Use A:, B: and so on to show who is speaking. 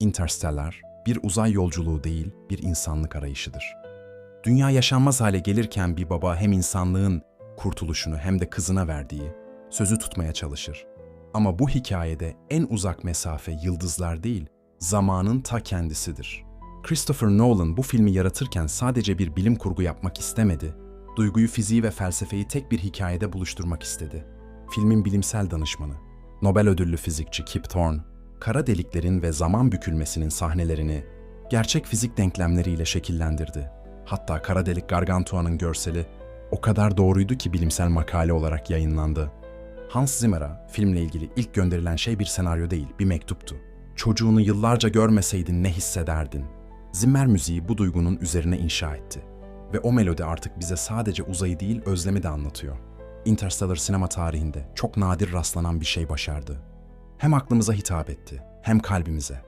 A: Interstellar, bir uzay yolculuğu değil, bir insanlık arayışıdır. Dünya yaşanmaz hale gelirken bir baba hem insanlığın kurtuluşunu hem de kızına verdiği sözü tutmaya çalışır. Ama bu hikayede en uzak mesafe yıldızlar değil, zamanın ta kendisidir. Christopher Nolan bu filmi yaratırken sadece bir bilim kurgu yapmak istemedi, duyguyu, fiziği ve felsefeyi tek bir hikayede buluşturmak istedi. Filmin bilimsel danışmanı, Nobel ödüllü fizikçi Kip Thorne, kara deliklerin ve zaman bükülmesinin sahnelerini gerçek fizik denklemleriyle şekillendirdi. Hatta kara delik Gargantua'nın görseli o kadar doğruydu ki bilimsel makale olarak yayınlandı. Hans Zimmer'a filmle ilgili ilk gönderilen şey bir senaryo değil, bir mektuptu. Çocuğunu yıllarca görmeseydin ne hissederdin? Zimmer müziği bu duygunun üzerine inşa etti. Ve o melodi artık bize sadece uzayı değil özlemi de anlatıyor. Interstellar sinema tarihinde çok nadir rastlanan bir şey başardı. Hem aklımıza hitap etti, hem kalbimize.